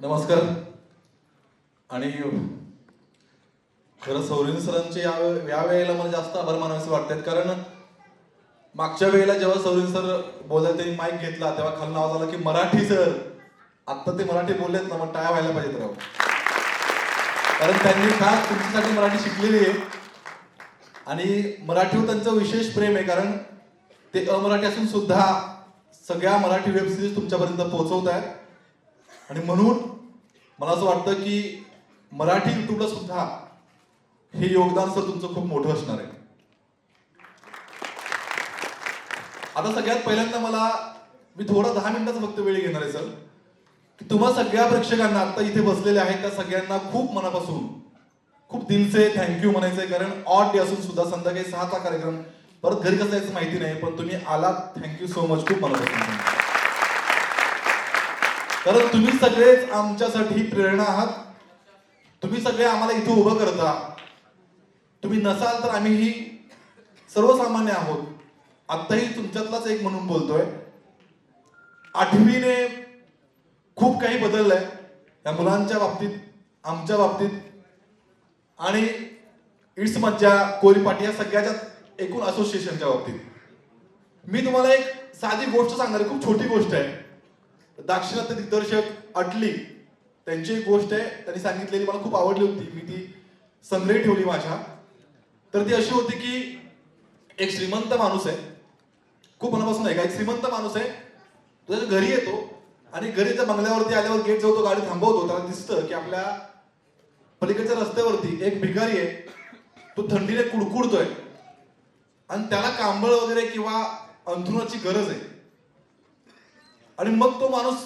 नमस्कार. आणि खरं सौरीन सरांचे या या वेळेला मला जास्त आभार मानावेसे वाटतात कारण मागच्या वेळेला जेव्हा सौरीन सर बोलत त्यांनी माईक घेतला तेव्हा खाली आवाज आला की मराठी सर. आत्ता ते मराठी बोललेत ना मग टाळ्या व्हायला पाहिजेत राव. कारण त्यांनी खास तुमच्यासाठी मराठी शिकलेली आहे? आणि मराठीवर त्यांचं विशेष प्रेम आहे कारण ते अमराठी असून सुद्धा सगळ्या मराठी वेब सिरीज तुमच्यापर्यंत पोहोचवत आहेत आणि म्हणून मला असं वाटतं की मराठी युट्यूबला सुद्धा हे योगदान सर तुमचं खूप मोठं असणार आहे. आता सगळ्यात पहिल्यांदा मला मी थोडा दहा मिनिटाचा फक्त वेळ घेणार आहे सर. की तुम्हा सगळ्या प्रेक्षकांना आता इथे बसलेले आहेत त्या सगळ्यांना खूप मनापासून खूप दिलचे थँक्यू म्हणायचंय कारण ऑड डे असून सुद्धा संध्याकाळी सहाचा कार्यक्रम परत घरी कसं जायचं माहिती नाही पण तुम्ही आलात थँक्यू सो मच खूप मनापासून. कारण तुम्ही सगळेच आमच्यासाठी प्रेरणा आहात. तुम्ही सगळे आम्हाला इथे उभं करता. तुम्ही नसाल तर आम्हीही सर्वसामान्य आहोत. आत्ताही तुमच्यातलाच एक म्हणून बोलतोय. आठवीने खूप काही बदललंय. या मुलांच्या बाबतीत आमच्या बाबतीत. आणि इट्स मज्जा कोरीपाटी या सगळ्याच्या एकूण असोसिएशनच्या बाबतीत. मी तुम्हाला एक साधी गोष्ट सांगणार खूप छोटी गोष्ट आहे. दाक्षिणात्य दिग्दर्शक अटली त्यांची एक गोष्ट आहे त्यांनी सांगितलेली मला खूप आवडली होती. मी ती संग्रही ठेवली माझ्या. तर ती अशी होती की एक श्रीमंत माणूस आहे. खूप मनापासून आहे का एक श्रीमंत माणूस आहे. तुझ्या त्याच्या घरी येतो आणि घरी त्या बंगल्यावरती आल्यावर गेट जवळ तो गाडी थांबवतो. त्याला दिसतं की आपल्या पलीकडच्या रस्त्यावरती एक भिकारी आहे. तो थंडीने कुडकुडतोय. आणि त्याला कांबळ वगैरे किंवा अंथरुणाची गरज आहे. आणि मग तो माणूस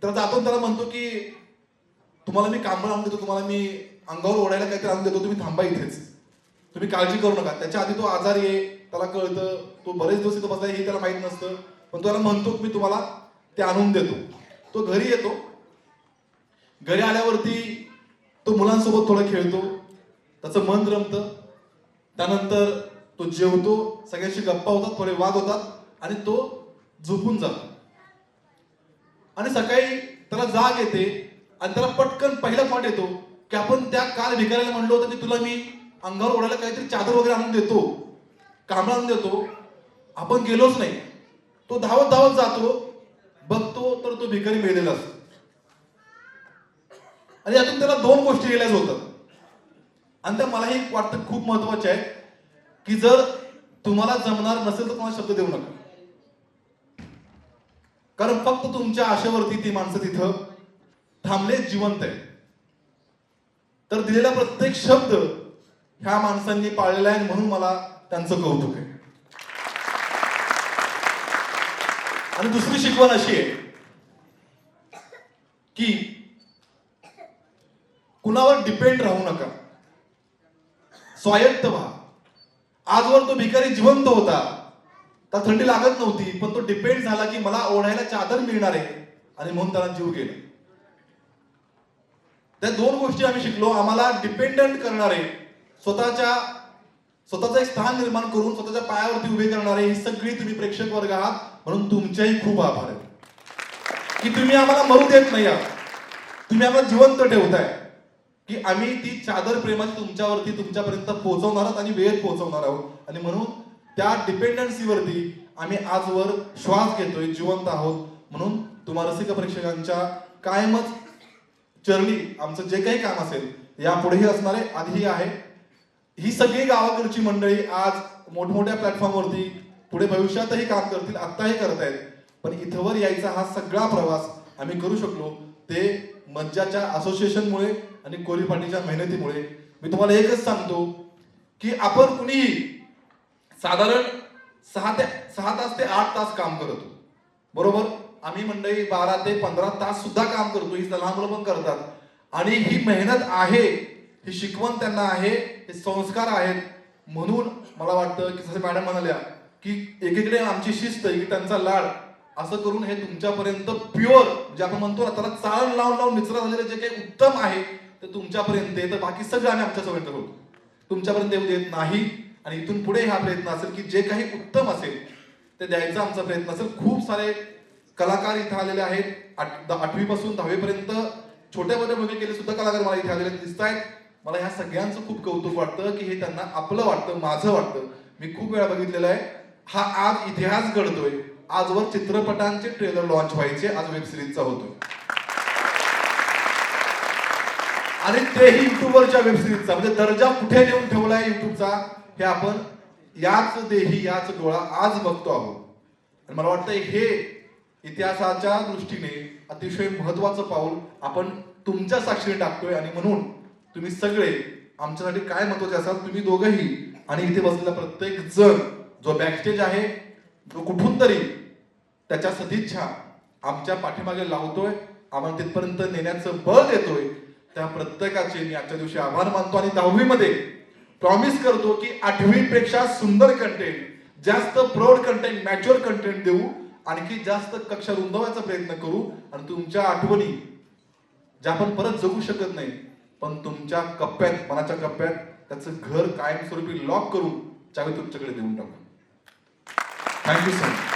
त्याला जातो त्याला म्हणतो की तुम्हाला मी कांबळ आणून देतो तुम्हाला मी अंगावर ओढायला काहीतरी आणून देतो तुम्ही थांबा इथेच. तुम्ही काळजी करू नका. त्याच्या आधी तो आजार ये त्याला कळतं तो बरेच दिवस इथं बसला हे त्याला माहीत नसतं. पण त्याला म्हणतो की मी तुम्हाला ते आणून देतो. तो घरी येतो. घरी आल्यावरती तो मुलांसोबत थोडं खेळतो. त्याचं मन रमतं. त्यानंतर तो जेवतो. सगळ्यांशी गप्पा होतात थोडे वाद होतात. आणि तो झोपून जातो. आणि सकाळी त्याला जाग येते आणि त्याला पटकन पहिला थॉट येतो की आपण त्या काल भिकाऱ्याला म्हणलो होतं की तुला मी अंगावर ओढायला काहीतरी चादर वगैरे आणून देतो कांबळा आणून देतो. आपण गेलोच नाही. तो धावत धावत जातो बघतो तर तो भिकारी मिळलेला असतो. आणि यातून त्याला दोन गोष्टी रिलायज होतात. आणि त्या मलाही वाटतं खूप महत्त्वाच्या आहेत की जर तुम्हाला जमणार नसेल तर तुम्हाला शब्द देऊ नका. कारण फक्त तुमच्या आशेवरती ती माणसं तिथं थांबले जिवंत आहे तर दिलेला प्रत्येक शब्द ह्या माणसांनी पाळलेला आहे म्हणून मला त्यांचं कौतुक आहे. आणि दुसरी शिकवण अशी आहे की कुणावर डिपेंड राहू नका. स्वायत्त व्हा. आजवर तो भिकारी जिवंत होता. त्याला थंडी लागत नव्हती पण तो डिपेंड झाला की मला ओढायला चादर मिळणार आहे. आणि म्हणून त्याला जीव गेला. त्या दोन गोष्टी आम्ही शिकलो आम्हाला डिपेंडंट करणारे स्वतःच्या स्वतःचं एक स्थान निर्माण करून स्वतःच्या पायावरती उभे करणारे ही सगळी तुम्ही प्रेक्षक वर्ग आहात. म्हणून तुमचेही खूप आभार आहेत की तुम्ही आम्हाला मरू देत नाही आहात. तुम्ही आम्हाला जिवंत ठेवताय. की आम्ही ती चादर प्रेमाची तुमच्यावरती तुमच्यापर्यंत पोहोचवणार आहोत आणि वेळेत पोहोचवणार आहोत. आणि म्हणून त्या डिपेंडन्सीवरती आम्ही आजवर श्वास घेतोय जिवंत आहोत. म्हणून तुम्हा रसिक प्रेक्षकांच्या कायमच चरणी आमचं जे काही काम असेल यापुढेही असणार आहे आधीही आहे. ही सगळी गावाकडची मंडळी आज मोठमोठ्या प्लॅटफॉर्मवरती पुढे भविष्यातही काम करतील आत्ताही करतायत. पण इथवर यायचा हा सगळा प्रवास आम्ही करू शकलो ते मज्जाच्या असोसिएशनमुळे आणि कोरीपाटीच्या मेहनतीमुळे. मी तुम्हाला एकच सांगतो की आपण कुणीही साधारण सहा ते सहा तास ते आठ तास काम करतो. बरोबर? आम्ही मंडळी बारा ते पंधरा तास सुद्धा काम करतो. ही लहान मुलं पण करतात. आणि ही मेहनत आहे ही शिकवण त्यांना आहे हे संस्कार आहेत. म्हणून मला वाटतं की जसे मॅडम म्हणाल्या की एकीकडे आमची शिस्त की त्यांचा लाड असं करून हे तुमच्यापर्यंत प्युअर म्हणजे आपण म्हणतो ना त्याला चाळण लावून लावून निचरा झालेलं जे काही उत्तम आहे ते तुमच्यापर्यंत येतं. बाकी सगळं आम्ही आमच्यापर्यंत होतो तुमच्यापर्यंत येऊ देत नाही. आणि इथून पुढे हा प्रयत्न असेल की जे काही उत्तम असेल ते द्यायचा आमचा प्रयत्न असेल. खूप सारे कलाकार इथे आलेले आहेत. आठ- द- आठवीपासून दहावीपर्यंत छोट्या मोठ्या भूमिकेले सुद्धा कलाकार मला इथे आलेले दिसत आहेत. मला ह्या सगळ्यांचं खूप कौतुक वाटतं की हे त्यांना आपलं वाटतं माझं वाटतं. मी खूप वेळा बघितलेलं आहे. हा आज इतिहास घडतोय. आजवर चित्रपटांचे ट्रेलर लॉन्च व्हायचे. आज वेब सिरीजचा होतोय. आणि तेही युट्यूबवरच्या वेब सिरीजचा म्हणजे दर्जा कुठे नेऊन ठेवलाय युट्यूबचा हे आपण याच देही याच डोळा आज बघतो आहोत. आणि मला वाटतं हे इतिहासाच्या दृष्टीने अतिशय महत्वाचं पाऊल आपण तुमच्या साक्षीने टाकतोय आणि म्हणून तुम्ही सगळे आमच्यासाठी काय महत्त्वाचे असाल तुम्ही दोघंही आणि इथे बसलेला प्रत्येक जण जो बॅकस्टेज आहे जो कुठून तरी त्याच्या सदिच्छा आमच्या पाठीमागे लावतोय आम्हाला तिथपर्यंत नेण्याचं बळ देतोय त्या प्रत्येकाचे मी आजच्या दिवशी आभार मानतो आणि दहावीमध्ये प्रॉमिस करतो की आठवीपेक्षा सुंदर कंटेंट जास्त प्रौढ कंटेंट मॅच्युअर कंटेंट देऊ आणखी जास्त कक्षा रुंदवायचा प्रयत्न करू आणि तुमच्या आठवणी ज्या आपण परत जगू शकत नाही पण तुमच्या कप्प्यात मनाच्या कप्प्यात त्याचं घर कायमस्वरूपी लॉक करून चावी तुमच्याकडे देऊन टाकू. Thank you so much